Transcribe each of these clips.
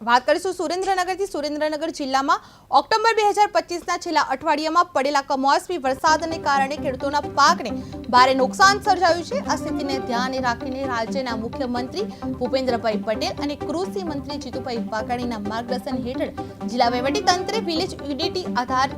વાત કરીશું સુરેન્દ્રનગરથી. સુરેન્દ્રનગર જિલ્લામાં ઓક્ટોબર બે હજાર પચીસના છેલ્લા અઠવાડિયામાં પડેલા કમોસમી વરસાદને કારણે ખેડૂતોના પાકને ભારે નુકસાન સર્જાયું છે. આ સ્થિતિને ધ્યાને રાખીને રાજ્યના મુખ્યમંત્રી ભૂપેન્દ્રભાઈ પટેલ અને કૃષિ મંત્રી જીતુભાઈ વાઘાણીના માર્ગદર્શન હેઠળ જિલ્લા વહીવટીતંત્રે વિલેજ યુનિટી આધાર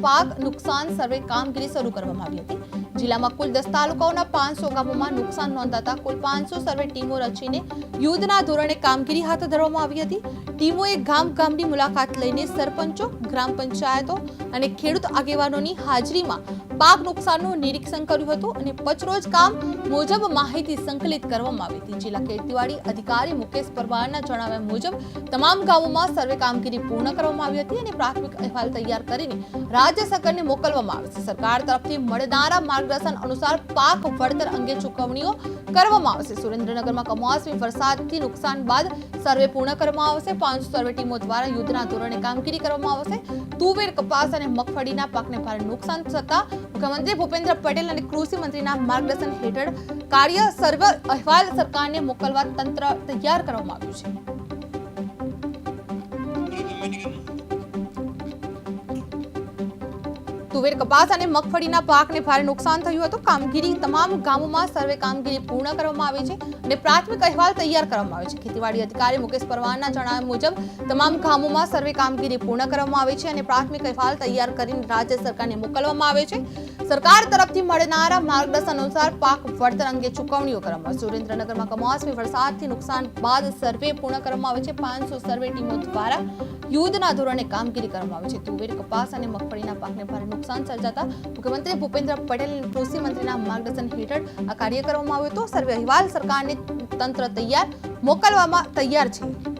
પાક નુકસાન સર્વે કામગીરી શરૂ કરવામાં આવી હતી. જિલ્લામાં કુલ દસ તાલુકાઓના પાંચસો ગામોમાં નુકસાન નોંધાતા કુલ પાંચસો સર્વે ટીમો રચીને યુદ્ધના ધોરણે કામગીરી હાથ ધરવામાં આવી હતી. ટીમોએ ગામ ગામની મુલાકાત લઈને સરપંચો, ગ્રામ પંચાયતો અને ખેડૂત આગેવાનોની હાજરીમાં પાક નુકસાનનું નિરીક્ષણ કર્યું હતું અને પચરોજ કામ મુજબ માહિતી સંકલિત કરવામાં આવી હતી. જિલ્લા ખેતીવાડી અધિકારી મુકેશ પરમારના જણાવ્યા મુજબ, તમામ ગામોમાં સર્વે કામગીરી પૂર્ણ કરવામાં આવી હતી અને પ્રાથમિક અહેવાલ તૈયાર કરીને રાજ્ય સરકારને મોકલવામાં આવે છે. સરકાર તરફથી મળનારા માર્ગદર્શન અનુસાર પાક વળતર અંગે ચૂકવણીઓ કરવામાં આવશે. સુરેન્દ્રનગરમાં કમોસમી વરસાદથી નુકસાન બાદ સર્વે પૂર્ણ કરવામાં આવશે. પાંચ સર્વે ટીમો દ્વારા યુદ્ધના ધોરણે કામગીરી કરવામાં આવશે. તુવેર, કપાસ અને મગફળીના પાકને ભારે નુકસાન થતા મુખ્યમંત્રી ભૂપેન્દ્ર પટેલ અને કૃષિ મંત્રીના માર્ગદર્શન હેઠળ કાર્ય સર્વે અહેવાલ સરકારને મોકલવા તંત્ર તૈયાર કરવામાં આવ્યું છે. તુવેર કપાસ અને મગફળીના પાકને ભારે નુકસાન થયું હતું. કામગીરી તમામ ગામોમાં સર્વે કામગીરી પૂર્ણ કરવામાં આવી છે અને પ્રાથમિક અહેવાલ તૈયાર કરવામાં આવે છે. ખેતીવાડી અધિકારી મુકેશ પરવારના જણાવ્યા મુજબ, તમામ ગામોમાં સર્વે કામગીરી પૂર્ણ કરવામાં આવી છે અને પ્રાથમિક અહેવાલ તૈયાર કરીને રાજ્ય સરકારને મોકલવામાં આવે છે. સરકાર તરફથી મળનારા માર્ગદર્શન અનુસાર પાક વળતર અંગે ચૂકવણીઓ કરવામાં. સુરેન્દ્રનગરમાં કમોસમી વરસાદથી નુકસાન બાદ સર્વે પૂર્ણ કરવામાં આવે છે. પાંચસો સર્વે ટીમો દ્વારા યુદ્ધના ધોરણે કામગીરી કરવામાં આવે છે. તુવેર કપાસ અને મગફળીના પાકને ભારે નુકસાન સર્જાતા મુખ્યમંત્રી ભૂપેન્દ્ર પટેલ અને કૃષિ મંત્રીના માર્ગદર્શન હેઠળ આ કાર્ય કરવામાં આવ્યું હતું. સર્વે અહેવાલ સરકારને તંત્ર તૈયાર, મોકલવામાં તૈયાર છે.